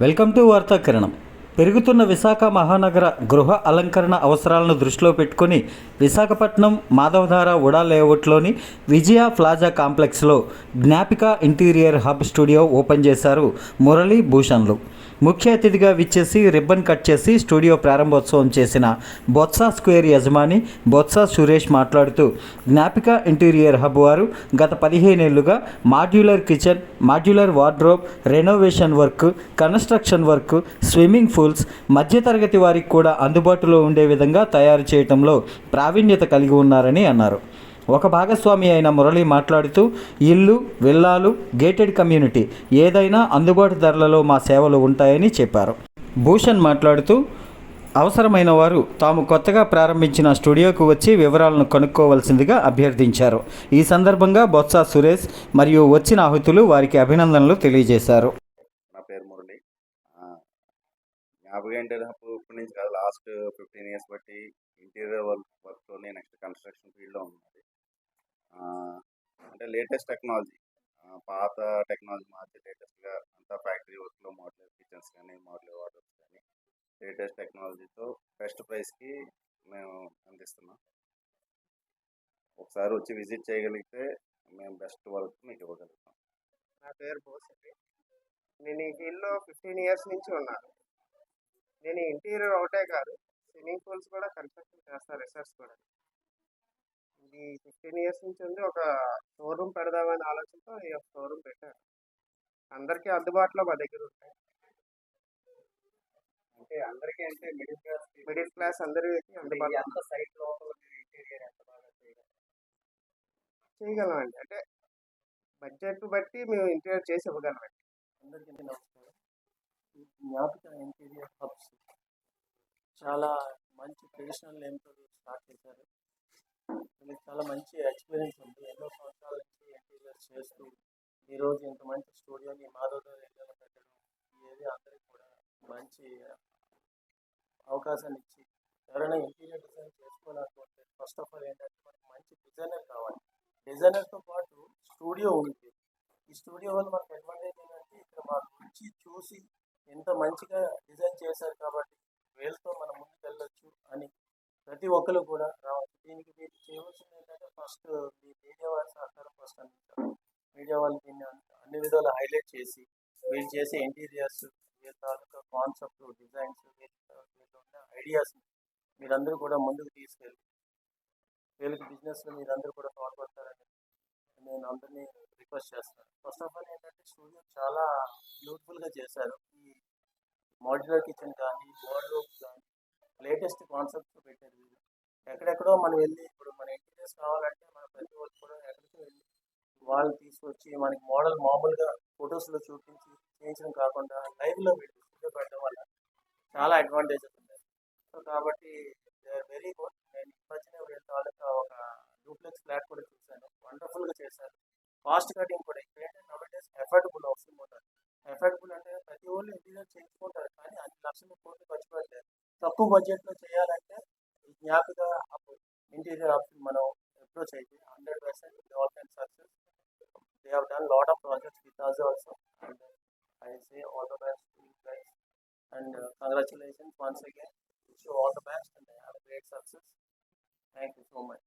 Welcome to వార్తా కిరణం పెరుగుతున్న విశాఖ మహానగర గృహ అలంకరణ అవసరాలను దృష్టిలో పెట్టుకుని విశాఖపట్నం మాధవధార ఉడా లేఅవుట్లోని విజయ ప్లాజా కాంప్లెక్స్లో Gnapika interior hub studio open చేశారు మురళీ భూషణ్లు. ముఖ్య అతిథిగా విచ్చేసి రిబ్బన్ కట్ చేసి స్టూడియో ప్రారంభోత్సవం చేసిన బొత్స స్క్వేర్ యజమాని బొత్స సురేష్ మాట్లాడుతూ జ్ఞాపిక ఇంటీరియర్ హబ్ వారు గత పదిహేనేళ్ళుగా modular kitchen modular wardrobe renovation work construction work swimming pools మధ్యతరగతి వారికి కూడా అందుబాటులో ఉండే విధంగా తయారు చేయటంలో ప్రావీణ్యత కలిగి ఉన్నారని అన్నారు. ఒక భాగస్వామి అయిన మురళి మాట్లాడుతూ ఇల్లు విల్లాలు గేటెడ్ కమ్యూనిటీ ఏదైనా అందుబాటు ధరలలో మా సేవలు ఉంటాయని చెప్పారు. భూషణ్ మాట్లాడుతూ అవసరమైన వారు తాము కొత్తగా ప్రారంభించిన స్టూడియోకు వచ్చి వివరాలను కనుక్కోవలసిందిగా అభ్యర్థించారు. ఈ సందర్భంగా బొత్స సురేష్ మరియు వచ్చిన ఆహుతులు వారికి అభినందనలు తెలియజేశారు. నా పేరు మురళి. యాభై జ్ఞాపకం ఇప్పటి నుంచి కాదు లాస్ట్ ఫిఫ్టీన్ ఇయర్స్ బట్టి interior work వర్క్లోనే next construction field latest technology పాత టెక్నాలజీ మార్చి లేటెస్ట్గా అంతా ఫ్యాక్టరీ వర్క్లో మోడలర్ కిచెన్స్ కానీ మోడలర్ వాటర్స్ కానీ లేటెస్ట్ టెక్నాలజీతో బెస్ట్ ప్రైస్కి మేము అందిస్తున్నాం. ఒకసారి వచ్చి విజిట్ చేయగలిగితే మేము బెస్ట్ వర్క్ మీకు ఇవ్వగలుగుతాం. నా పేరు బోసెట్టి నేను ఈ ఫీల్డ్లో ఫిఫ్టీన్ ఇయర్స్ నుంచి ఉన్నాను. నేను ఇంటీరియర్ ఒకటే కాదు స్విమ్మింగ్ పూల్స్ కూడా కన్స్ట్రక్షన్ చేస్తాను రిసార్ట్స్ కూడా. ఇది ఫిఫ్టీన్ ఇయర్స్ నుంచి ఉంది ఒక షోరూమ్ పెడదామనే ఆలోచనతో ఈ షోరూమ్ పెట్టాను. అందరికీ అందుబాటులో మా దగ్గర ఉంటాయి. అంటే అందరికీ అంటే మిడిల్ క్లాస్ మిడిల్ క్లాస్ అందరికీ అందుబాటులో ఎంత సైట్ లోపల ఎంత చేయగలం? అండి అంటే బడ్జెట్ బట్టి మేము ఇంటీరియర్ చేసి ఇవ్వగలం అందరికీ నమస్కారం. ఈ జ్ఞాపిక ఇంటీరియర్ హబ్స్ చాలా మంచి ట్రెడిషనల్ నేమ్తో స్టార్ట్ చేశారు. వీళ్ళకి చాలా మంచి ఎక్స్పీరియన్స్ ఉంది. ఎన్నో సంవత్సరాల నుంచి ఇంటీరియర్ చేస్తూ ఈరోజు ఇంత మంచి స్టూడియోని మాధవ్ ఏరియాలో పెట్టడం ఈ ఏరియా అందరికీ కూడా మంచి అవకాశాన్ని ఇచ్చి ఎవరైనా ఇంటీరియర్ డిజైన్ చేసుకోవాలనుకుంటే ఫస్ట్ ఆఫ్ ఆల్ ఏంటంటే మనకి మంచి డిజైనర్ కావాలి. డిజైనర్తో పాటు స్టూడియో ఉంది. ఈ స్టూడియో వల్ల మనకు అడ్వాంటేజ్ ఏంటంటే ఇక్కడ మాకు వచ్చి చూసి ఎంత మంచిగా డిజైన్ చేశారు కాబట్టి వేలతో మనం ముందుకు వెళ్ళొచ్చు అని ప్రతి ఒక్కరు కూడా రావచ్చు దీనికి మీరు చేయవలసింది ఏంటంటే ఫస్ట్ మీ మీడియా వాళ్ళ సహకారం ఫస్ట్ అందించాలి. మీడియా వాళ్ళు దీన్ని అన్ని- విధాలు హైలైట్ చేసి వీళ్ళు చేసే ఇంటీరియర్స్ వీళ్ళ తాలూకా కాన్సెప్ట్ డిజైన్స్ వీళ్ళు ఉన్న ఐడియాస్ మీరందరూ కూడా ముందుకు తీసుకెళ్ళి వీళ్ళకి బిజినెస్లో మీరందరూ కూడా తోడ్పడతారని నేను అందరినీ రిక్వెస్ట్ చేస్తాను. ఫస్ట్ ఆఫ్ ఆల్ ఏంటంటే స్టూడియో చాలా బ్యూటిఫుల్గా చేశారు. ఈ మాడ్యులర్ కిచెన్ కానీ వార్డ్రోబ్ కానీ లేటెస్ట్ కాన్సెప్ట్స్ పెట్టారు వీళ్ళు. ఎక్కడెక్కడో మనం వెళ్ళి ఇప్పుడు మన ఇంటీరియర్స్ కావాలంటే మన ప్రతి ఒక్కరు కూడా ఎక్కడికి వెళ్ళి వాళ్ళు తీసుకొచ్చి మనకి మోడల్ మామూలుగా ఫొటోస్లో చూపించి చేయించడం కాకుండా లైవ్లో పెట్టి స్టూడియో పెట్టడం వల్ల చాలా అడ్వాంటేజెస్ ఉన్నాయి సో కాబట్టి ఆర్ వెరీ గుడ్ నేను వచ్చిన మధ్యనే తాలూకా ఒక డూప్లెక్స్ ఫ్లాట్ కూడా చూశాను. వండర్ఫుల్గా చేశారు. కాస్ట్ కటింగ్ కూడా. ఇక్కడ ఏంటంటే తక్కువ బడ్జెట్లో చేయాలంటే ఈ జ్ఞాపిక అప్పుడు ఇంటీరియర్ ఆప్షన్ మనం అప్రోచ్ అయితే hundred percent all can success they have done lot of projects with us also and I say all the best guys and congratulations once again wish all the best and have great success thank you so much